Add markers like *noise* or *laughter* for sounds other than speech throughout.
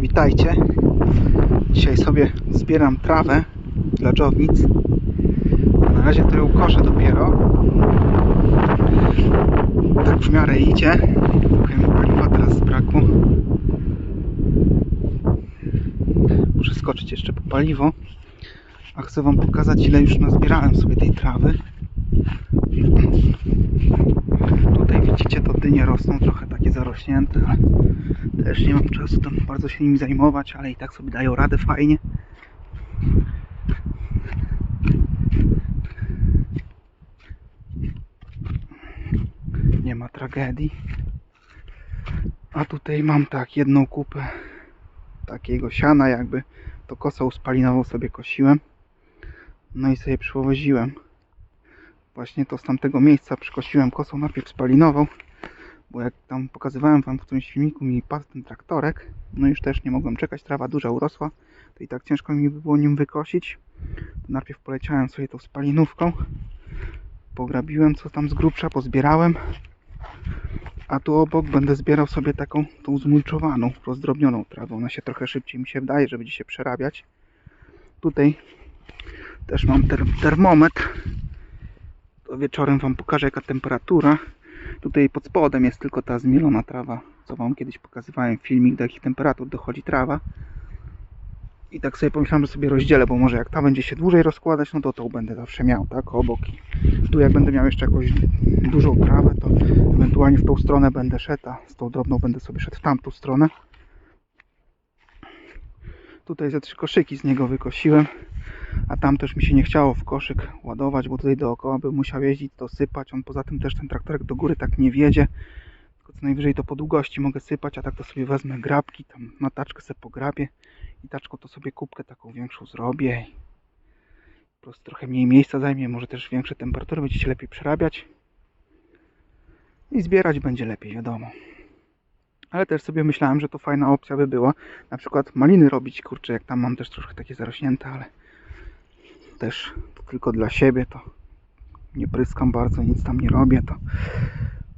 witajcie. Dzisiaj sobie zbieram trawę dla dżownic. Na razie to ją dopiero. Tak w miarę idzie. Trochę mi paliwa teraz zbrakło. Muszę skoczyć jeszcze po paliwo. A chcę Wam pokazać ile już nazbierałem sobie tej trawy. Tutaj widzicie to dynie rosną trochę takie zarośnięte, ale też nie mam czasu tam bardzo się nimi zajmować, ale i tak sobie dają radę fajnie. Nie ma tragedii. A tutaj mam tak jedną kupę takiego siana jakby to kosą spalinową sobie kosiłem. No i sobie przywoziłem. Właśnie to z tamtego miejsca przykosiłem kosą najpierw spalinową bo jak tam pokazywałem wam w którymś filmiku mi padł ten traktorek, no już też nie mogłem czekać, trawa duża urosła, to i tak ciężko mi by było nim wykosić. To najpierw poleciałem sobie tą spalinówką, pograbiłem co tam z grubsza, pozbierałem, a tu obok będę zbierał sobie taką tą zmulczowaną, rozdrobnioną trawę, ona się trochę szybciej mi się wydaje, że będzie się przerabiać. Tutaj też mam ter termometr, to wieczorem wam pokażę jaka temperatura. Tutaj pod spodem jest tylko ta zmielona trawa, co Wam kiedyś pokazywałem filmik, do jakich temperatur dochodzi trawa. I tak sobie pomyślałem, że sobie rozdzielę, bo może jak ta będzie się dłużej rozkładać, no to tą będę zawsze miał, tak, obok. I tu jak będę miał jeszcze jakąś dużą trawę, to ewentualnie w tą stronę będę szedł, a z tą drobną będę sobie szedł w tamtą stronę. Tutaj ze trzy koszyki z niego wykosiłem, a tam też mi się nie chciało w koszyk ładować, bo tutaj dookoła bym musiał jeździć, to sypać. On poza tym też ten traktorek do góry tak nie wiedzie. Tylko co najwyżej to po długości mogę sypać, a tak to sobie wezmę grabki, tam na taczkę sobie pograbię i taczką to sobie kubkę taką większą zrobię. I po prostu trochę mniej miejsca zajmie, może też większe temperatury, będziecie lepiej przerabiać. I zbierać będzie lepiej, wiadomo. Ale też sobie myślałem, że to fajna opcja by była. Na przykład maliny robić, kurczę, jak tam mam też troszkę takie zarośnięte, ale też tylko dla siebie, to nie pryskam bardzo, nic tam nie robię, to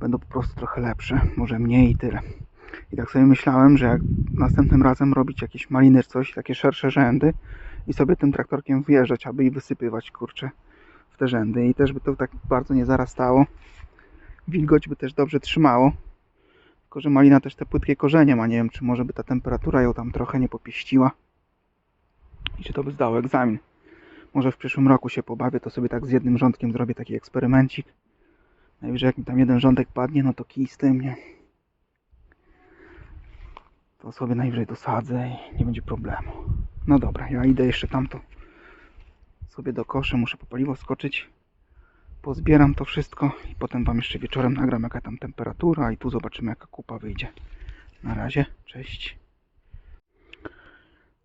będą po prostu trochę lepsze, może mniej i tyle. I tak sobie myślałem, że jak następnym razem robić jakieś maliny, coś, takie szersze rzędy i sobie tym traktorkiem wjeżdżać, aby i wysypywać, kurczę, w te rzędy i też by to tak bardzo nie zarastało. Wilgoć by też dobrze trzymało. Tylko, że malina też te płytkie korzenie ma, nie wiem, czy może by ta temperatura ją tam trochę nie popieściła. I czy to by zdało egzamin. Może w przyszłym roku się pobawię, to sobie tak z jednym rządkiem zrobię taki eksperymencik. Najwyżej jak mi tam jeden rządek padnie, no to kij z tym, nie? To sobie najwyżej dosadzę i nie będzie problemu. No dobra, ja idę jeszcze tamto sobie do koszy, muszę po paliwo skoczyć. Pozbieram to wszystko i potem wam jeszcze wieczorem nagram jaka tam temperatura i tu zobaczymy jaka kupa wyjdzie. Na razie, cześć.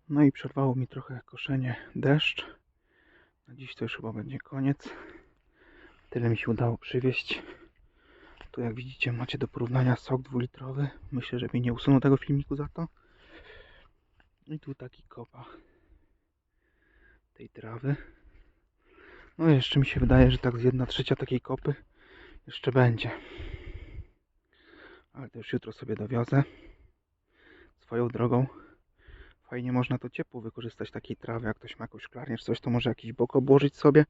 No i przerwało mi trochę koszenie deszcz. Na dziś to już chyba będzie koniec. Tyle mi się udało przywieźć. Tu jak widzicie macie do porównania sok dwulitrowy. Myślę, że mi nie usuną tego filmiku za to. I tu taki kopa tej trawy. No jeszcze mi się wydaje, że tak z jedna trzecia takiej kopy jeszcze będzie. Ale to już jutro sobie dowiozę. Swoją drogą fajnie można to ciepło wykorzystać takiej trawy, jak ktoś ma jakąś szklarnię czy coś, to może jakiś bok obłożyć sobie.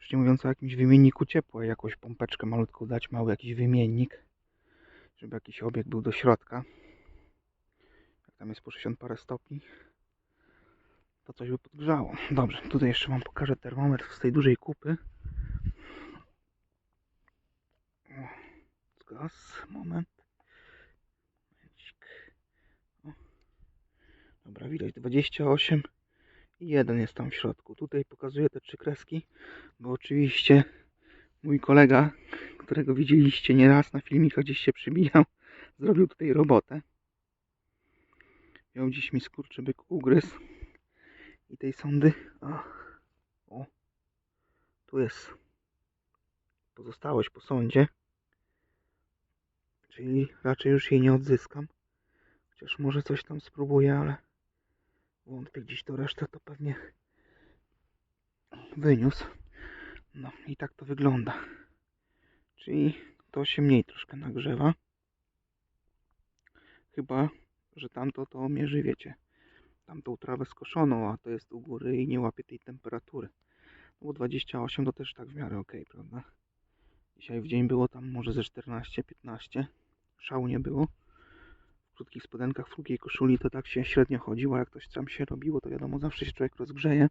Już nie mówiąc o jakimś wymienniku ciepła, jakąś pompeczkę malutką dać, mały jakiś wymiennik, żeby jakiś obieg był do środka. Jak tam jest po 60 parę stopni, to coś by podgrzało. Dobrze, tutaj jeszcze wam pokażę termometr z tej dużej kupy. Zgas, moment. Momencik. O. Dobra, widać 28 i jeden jest tam w środku. Tutaj pokazuję te trzy kreski, bo oczywiście mój kolega, którego widzieliście nieraz na filmikach, gdzieś się przybijał, *laughs* zrobił tutaj robotę. Miał dziś mi skurczybyk ugryzł i tej sondy. O, o, tu jest pozostałość po sądzie. Czyli raczej już jej nie odzyskam. Chociaż może coś tam spróbuję, ale wątpię gdzieś to resztę to pewnie wyniósł. No i tak to wygląda. Czyli to się mniej troszkę nagrzewa. Chyba że tamto to mierzy, wiecie, tamtą trawę skoszoną, a to jest u góry i nie łapie tej temperatury. No bo 28 to też tak w miarę ok, prawda? Dzisiaj w dzień było tam może ze 14-15. Szału nie było. Krótkich spodenkach, w krótkiej koszuli to tak się średnio chodziło. Jak coś tam się robiło, to wiadomo, zawsze się człowiek rozgrzeje.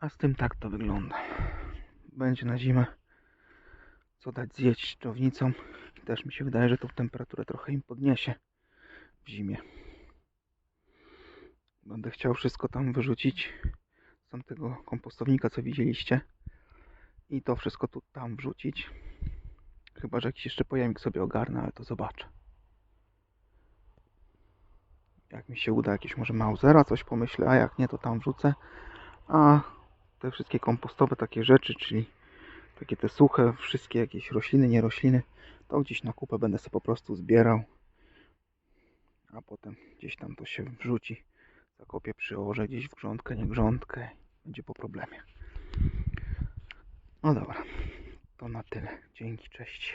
A z tym tak to wygląda. Będzie na zimę co dać zjeść czownicom. Też mi się wydaje, że tą temperaturę trochę im podniesie w zimie. Będę chciał wszystko tam wyrzucić z tamtego kompostownika, co widzieliście. I to wszystko tu tam wrzucić. Chyba, że jakiś jeszcze pojemnik sobie ogarnę, ale to zobaczę. Jak mi się uda, jakieś może Mausera, coś pomyślę, a jak nie, to tam wrzucę. A te wszystkie kompostowe takie rzeczy, czyli takie te suche, wszystkie jakieś rośliny, nie rośliny, to gdzieś na kupę będę sobie po prostu zbierał. A potem gdzieś tam to się wrzuci. Zakopię, przyłożę gdzieś w grządkę, nie grządkę. Będzie po problemie. No dobra, to na tyle. Dzięki, cześć.